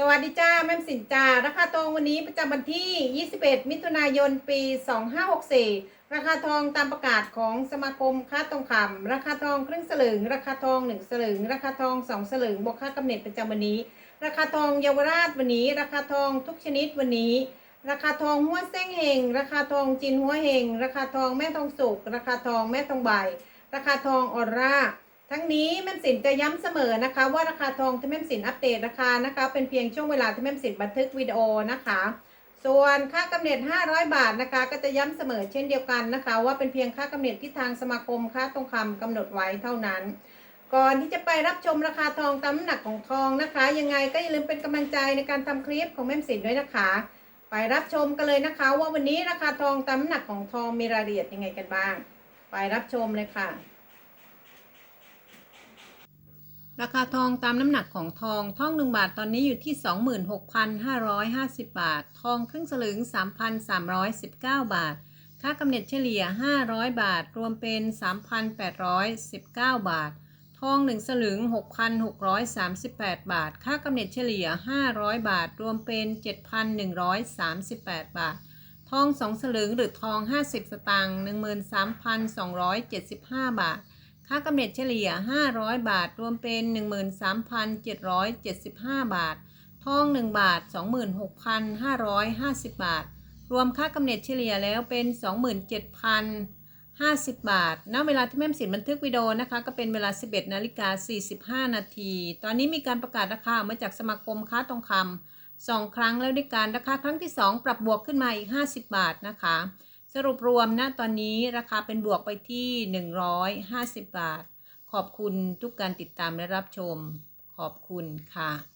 สวัสดีจ้าแม่มสินจ้าราคาทองวันนี้ประจำวันที่ 21 มิถุนายน ปี 2564 ราคาทองตามประกาศของสมาคมค้าทองคำราคาทองครึ่งสลึง ราคาทอง 1 สลึง ราคาทอง 2 สลึงบวกค่ากำเนิดประจำวันนี้ ราคาทองเยาวราชวันนี้ ราคาทองทุกชนิดวันนี้ ราคาทองหัวเส้งเฮงราคาทองจินหัวเฮงราคาทองแม่ทองสุกราคาทองแม่ทองใบราคาทองออร่า ทั้งนี้แม่มสินจะย้ำเสมอนะคะ ว่าราคาทองที่แม่มสินอัปเดตราคานะคะ เป็นเพียงช่วงเวลาที่แม่มสินบันทึกวิดีโอนะคะ ส่วนค่ากำเนิด 500 บาทนะคะ ก็จะย้ำเสมอเช่นเดียวกันนะคะ ว่าเป็นเพียงค่ากำเนิดที่ทางสมาคมค้าทองคำกำหนดไว้เท่านั้น ก่อนที่จะไปรับชมราคาทองตามหนักของทองนะคะ ยังไงก็อย่าลืมเป็นกำลังใจในการทำคลิปของแม่มสินด้วยนะคะ ไปรับชมกันเลยนะคะ ว่าวันนี้ราคาทองตามหนักของทองมีรายละเอียดยังไงกันบ้าง ไปรับชมเลยค่ะ ราคาทองตามน้ำหนักของทองทอง 1 บาทตอนนี้อยู่ที่ 26,550 บาท ทองครึ่งสลึง 3,319 บาท ค่ากำเนิดเฉลี่ย 500 บาท รวมเป็น 3,819 บาท ทอง 1 สลึง 6,638 บาท ค่ากำเนิดเฉลี่ย 500 บาท รวมเป็น 7,138 บาท ทอง 2 สลึงหรือทอง 50 สตางค์ 13,275 บาท ค่ากำเนิดเฉลี่ย 500 บาท รวมเป็น 13,775 บาท ทอง 1 บาท 26,550 บาท รวมค่ากำเนิดเฉลี่ยแล้วเป็น 27,050 บาท ณ เวลาที่แม่มสินบันทึกวิดีโอนะคะ ก็เป็นเวลา 11นาฬิกา45 นาที ตอนนี้มีการประกาศราคามาจากสมาคมค้าทองคำสองครั้งแล้วด้วยกันราคาครั้งที่ 2 ปรับบวกขึ้นมาอีก 50 บาทนะคะ สรุปรวมนะตอนนี้ราคาเป็นบวกไปที่ 150 บาท ขอบคุณทุกการติดตามและรับชม ขอบคุณค่ะ